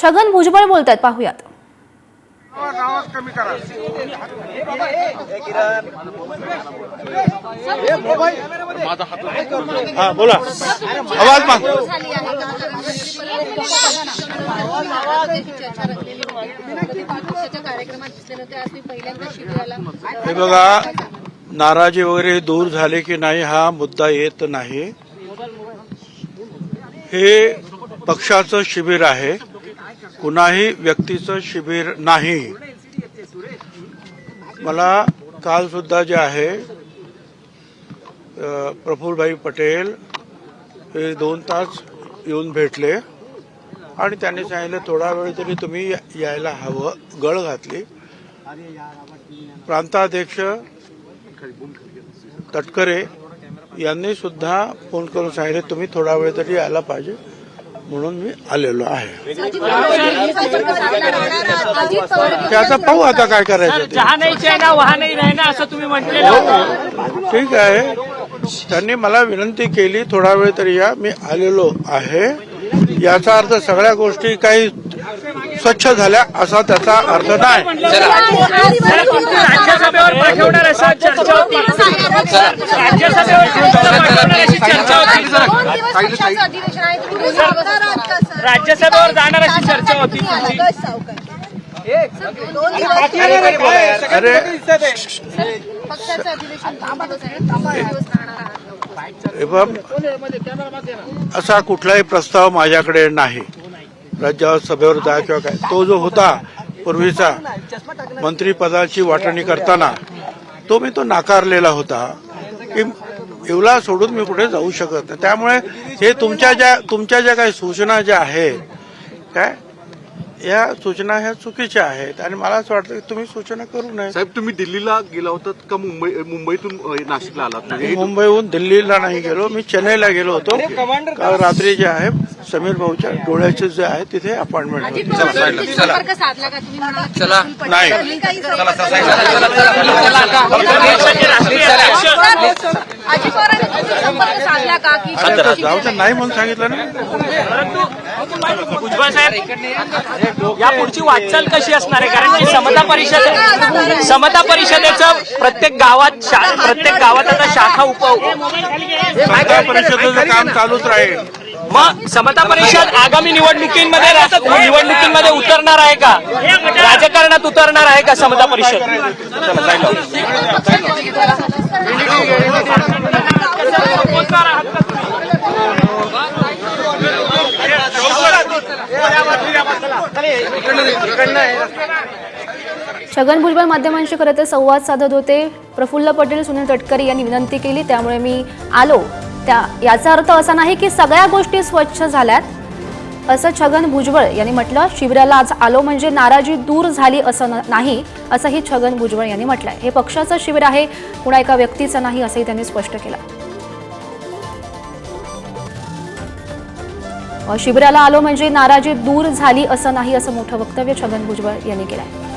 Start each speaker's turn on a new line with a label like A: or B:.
A: छगन भुजबळ बोलतात पाहूयात.
B: हा बोला. आवाज हे बघा नाराजी वगैरे दूर झाले की नाही हा मुद्दा येत नाही. हे पक्षाचं शिबिर आहे. कुणाही व्यक्तीचं शिबिर नाही. मला काल सुद्धा जे आहे प्रफुलभाई प्रफुल्लभाई पटेल हे दोन तास येऊन भेटले आणि त्यांनी सांगितलं थोडा वेळ तरी तुम्ही या- यायला हवं. गळ घातली. प्रांताध्यक्ष तटकरे यांनी सुद्धा फोन करून सांगितले तुम्ही थोडा वेळ तरी यायला पाहिजे. म्हणून मी आलेलो आहे. ते आता पाहू आता काय करायचं ते.
C: जहा नाही चायना वहा नाही राहणार असं तुम्ही म्हटलेलं होतं.
B: ठीक आहे. त्यांनी मला विनंती केली थोडा वेळ तरी या मी आलेलो आहे. याचा अर्थ सगळ्या गोष्टी काही स्वच्छ झाल्या असा त्याचा अर्थ नाही
C: राज्यसभेवर पाठवणार असं चर्चा होती. राज्यसभेवर पाठवणार अशी चर्चा होती.
D: अधिवेशन आहे तुम्ही दोन्ही दिवस असणार.
C: राज्यसभेवर जाणार अशी चर्चा होती. तुमची.
D: दोन दिवस
B: अरे असा कुठलाही प्रस्ताव माझ्याकडे नाही. राज्य सभेवर जा किंवा काय तो जो होता पूर्वीचा मंत्रीपदाची वाटणी करताना तो मी तो नाकारलेला होता. की येवला सोडून मी कुठे जाऊ शकत नाही. त्यामुळे हे तुमच्या ज्या तुमच्या ज्या काही सूचना ज्या आहेत काय या सूचना ह्या चुकीच्या आहेत. आणि मला असं वाटतं की तुम्ही सूचना करू नये.
E: साहेब तुम्ही दिल्लीला गेला होतात का मुंबई मुंबईतून नाशिकला आलात? म्हणजे
B: मी मुंबईहून दिल्लीला नाही गेलो. मी चेन्नईला गेलो होतो. काल रात्री जे आहे समीर भाऊच्या डोळ्याचे जे आहे तिथे अपॉइंटमेंट होती
D: अजित पवारांशी संपर्क साधला का? तुम्ही म्हणालात की
F: चला.
B: नाही.
D: अजित पवारांनी संपर्क साधला. का? की
B: आता जाऊ तर नाही म्हणून सांगितलं ना?
C: भुजबळ साहेब या पुढची वाटचाल कशी असणार आहे? कारण की समता परिषद समता परिषदेचं प्रत्येक गावात शा- प्रत्येक गावात आता शाखा उप
B: स्पर्धा परिषदेचं काम चालूच राहील.
C: मग समता परिषद आगामी निवडणुकीमध्ये निवडणुकीमध्ये उतरणार आहे का? राजकारणात उतरणार आहे का समता परिषद?
A: छगन भुजबळ माध्यमांशी खरं तर संवाद साधत होते. प्रफुल्ल पटेल सुनील तटकरे यांनी विनंती केली. त्यामुळे मी आलो. त्या. याचा अर्थ असा नाही की सगळ्या गोष्टी स्वच्छ झाल्यात. असं छगन भुजबळ यांनी म्हटलं शिबिराला आज आलो म्हणजे नाराजी दूर झाली असं नाही असंही छगन भुजबळ यांनी म्हटलंय. हे पक्षाचं शिबिर आहे कुणा एका व्यक्तीचं नाही असंही त्यांनी स्पष्ट केलं. शिबिराला आलो म्हणजे नाराजी दूर झाली असं नाही असं मोठं वक्तव्य छगन भुजबळ यांनी केलंय.